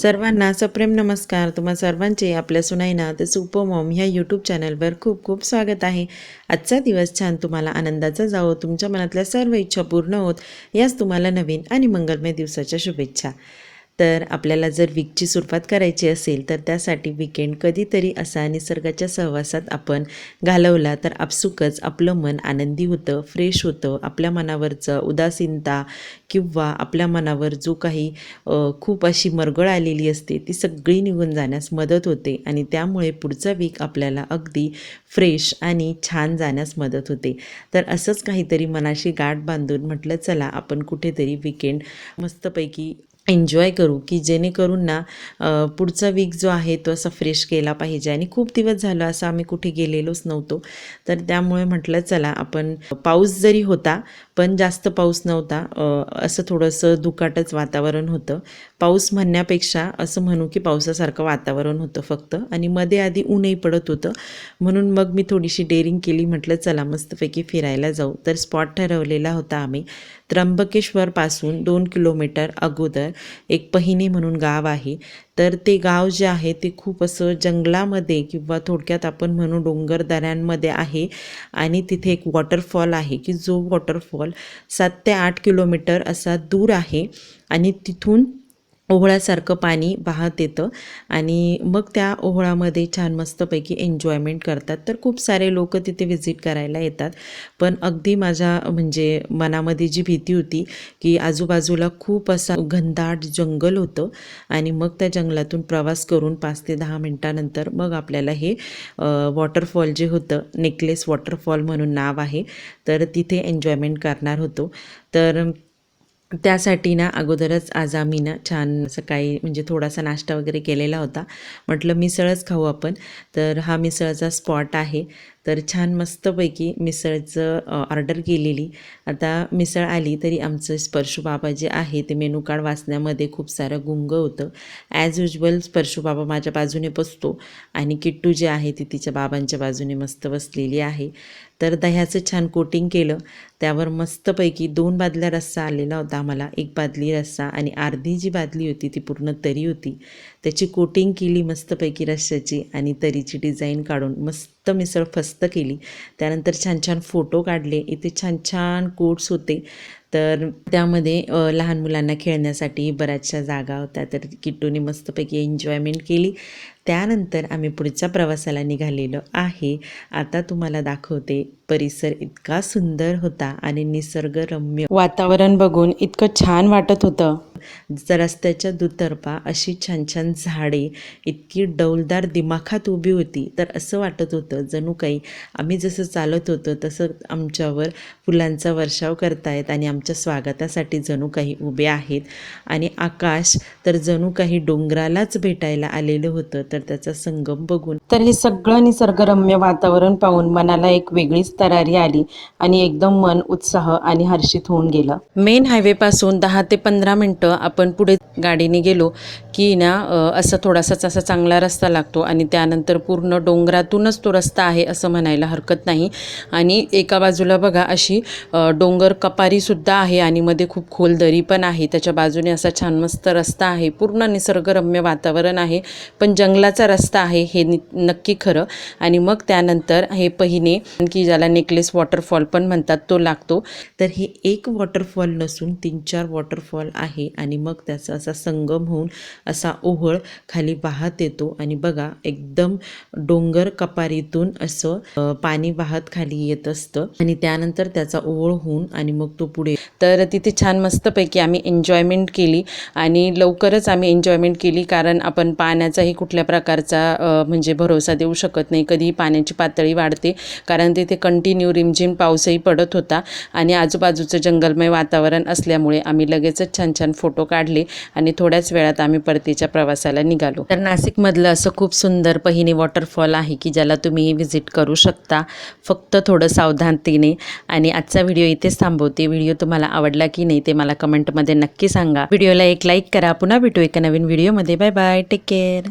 सर्वांना सप्रेम नमस्कार. तुम्हा सर्वांचे आपल्या सुनाईना द सुपर ह्या यूट्यूब चॅनलवर खूप खूप स्वागत आहे. आजचा दिवस छान तुम्हाला आनंदाचा जावो तुमच्या मनातल्या सर्व इच्छा पूर्ण होत याच तुम्हाला नवीन आणि मंगलमय दिवसाच्या शुभेच्छा. तर आपल्याला जर वीकची सुरुवात करायची असेल तर त्यासाठी विकेंड कधीतरी असा निसर्गाच्या सहवासात आपण घालवला तर आपसुकच आपलं मन आनंदी होतं फ्रेश होतं. आपल्या मनावरचं उदासीनता किंवा आपल्या मनावर जो काही खूप अशी मरगळ आलेली असते ती सगळी निघून जाण्यास मदत होते आणि त्यामुळे पुढचा वीक आपल्याला अगदी फ्रेश आणि छान जाण्यास मदत होते. तर असंच काहीतरी मनाशी गाठ बांधून म्हटलं चला आपण कुठेतरी विकेंड मस्तपैकी एन्जॉय करू की जेणेकरून ना पुढचा वीक जो आहे तो असा फ्रेश केला पाहिजे. आणि खूप दिवस झालं असं आम्ही कुठे गेलेलोच नव्हतो. तर त्यामुळे म्हटलं चला आपण पाऊस जरी होता पण जास्त पाऊस नव्हता. असं थोडंसं दुकाटच वातावरण होतं. पाऊस म्हणण्यापेक्षा असं म्हणू की पावसासारखं वातावरण होतं फक्त. आणि मध्ये आधी ऊनही पडत होतं. म्हणून मग मी थोडीशी डेअरिंग केली. म्हटलं चला मस्तपैकी फिरायला जाऊ. तर स्पॉट ठरवलेला होता आम्ही. त्र्यंबकेश्वरपासून दोन किलोमीटर अगोदर एक पहिने म्हणून गाव आहे. तर ते गाव जे आहे ते खूप असं जंगलामध्ये किंवा थोडक्यात आपण म्हणू डोंगर दऱ्यांमध्ये आहे. आणि तिथे एक वॉटरफॉल आहे की जो वॉटरफॉल सात ते आठ किलोमीटर असा दूर आहे आणि तिथून ओहळासारखं पाणी वाहत येतं आणि मग त्या ओहळामध्ये छान मस्तपैकी एन्जॉयमेंट करतात. तर खूप सारे लोक तिथे व्हिजिट करायला येतात. पण अगदी माझ्या म्हणजे मनामध्ये जी भीती होती की आजूबाजूला खूप असा घनदाट जंगल होतं आणि मग त्या जंगलातून प्रवास करून पाच ते दहा मिनटानंतर मग आपल्याला हे वॉटरफॉल जे होतं नेकलेस वॉटरफॉल म्हणून नाव आहे तर तिथे एन्जॉयमेंट करणार होतो. तर त्यासाठी ना अगोदरच आज आम्ही ना छान सकाळी म्हणजे थोडासा नाश्ता वगैरे केलेला होता. म्हटलं मिसळच खाऊ आपण. तर हा मिसळचा स्पॉट आहे. तर छान मस्तपैकी मिसळचं ऑर्डर केलेली. आता मिसळ आली तरी आमचं स्पर्शू बाबा जे आहे ते मेनू कार्ड वाचण्यामध्ये खूप सारं गुंग होतं. ॲज युजल स्पर्शू बाबा माझ्या बाजूने बसतो आणि किट्टू जे आहे ती तिच्या बाबांच्या बाजूने मस्त बसलेली आहे. तर दह्याचं छान कोटिंग केलं. त्यावर मस्तपैकी दोन बादल्या रस्सा आलेला होता आम्हाला. एक बादली रस्सा आणि अर्धी जी बादली होती ती पूर्ण तरी होती. त्याची कोटिंग केली मस्तपैकी रस्स्याची आणि तरीची डिझाईन काढून मस्त मिसळ फस्त केली. त्यानंतर छान छान फोटो काढले. इथे छान छान कोट्स होते. तर त्यामध्ये लहान मुलांना खेळण्यासाठी बऱ्याचशा जागा होत्या. तर किट्टूने मस्तपैकी एन्जॉयमेंट केली. त्यानंतर आम्ही पुढच्या प्रवासाला निघालेलो आहे. आता तुम्हाला दाखवते परिसर इतका सुंदर होता आणि निसर्गरम्य वातावरण बघून इतकं छान वाटत होतं. रस्त्याच्या दुतर्फा अशी छान छान झाडे इतकी डौलदार दिमाखात उभी होती तर असं वाटत होतं जणू काही आम्ही जसं चालत होतो तसं आमच्यावर फुलांचा वर्षाव करतायत आणि आमच्या स्वागतासाठी जणू काही उभे आहेत. आणि आकाश तर जणू काही डोंगरालाच भेटायला आलेलं होतं तर त्याचा संगम बघून. तर हे सगळं निसर्गरम्य वातावरण पाहून मनाला एक वेगळीच तरारी आली आणि एकदम मन उत्साह आणि हर्षित होऊन गेलं. मेन हायवे पासून दहा ते पंधरा मिनटं आपण पुढे गाडीने गेलो की ना असा थोडासाच असा चांगला रस्ता लागतो आणि त्यानंतर पूर्ण डोंगरातूनच तो रस्ता आहे असं म्हणायला हरकत नाही. आणि एका बाजूला बघा अशी डोंगर कपारीसुद्धा आहे आणि मध्ये खूप खोल दरी पण आहे. त्याच्या बाजूने असा छान मस्त रस्ता आहे. पूर्ण निसर्गरम्य वातावरण आहे. पण जंगलाचा रस्ता आहे हे नि नक्की खरं. आणि मग त्यानंतर हे पहिने की ज्याला नेकलेस वॉटरफॉल पण म्हणतात तो लागतो. तर हे एक वॉटरफॉल नसून तीन चार वॉटरफॉल आहे. आणि मग त्याचा असा संगम होऊन असा ओहळ खाली वाहत येतो. आणि बघा एकदम डोंगर कपारीतून असं पाणी वाहत खाली येत असतं. आणि त्यानंतर त्याचा ओहळ होऊन आणि मग तो पुढे तर तिथे छान मस्तपैकी आम्ही एन्जॉयमेंट केली. आणि लवकरच आम्ही एन्जॉयमेंट केली कारण आपण पाण्याचाही कुठल्या प्रकारचा म्हणजे भरोसा देऊ शकत नाही. कधीही पाण्याची पातळी वाढते कारण तिथे कंटिन्यू रिमझिम पाऊसही पडत होता. आणि आजूबाजूचं जंगलमय वातावरण असल्यामुळे आम्ही लगेचच छान छान फोटो काढले आणि थोड्याच वेळात आम्ही परतीच्या प्रवासाला निघालो. तर नाशिकमधलं असं खूप सुंदर पहिनी वॉटरफॉल आहे की ज्याला तुम्ही व्हिजिट करू शकता. फक्त थोडं सावधानतेने आणि आजचा व्हिडिओ इथेच थांबवते. व्हिडिओ तुम्हाला आवडला की नाही ते मला कमेंटमध्ये नक्की सांगा. व्हिडिओला एक लाईक करा. पुन्हा भेटू एका नवीन व्हिडिओमध्ये बाय बाय टेक केअर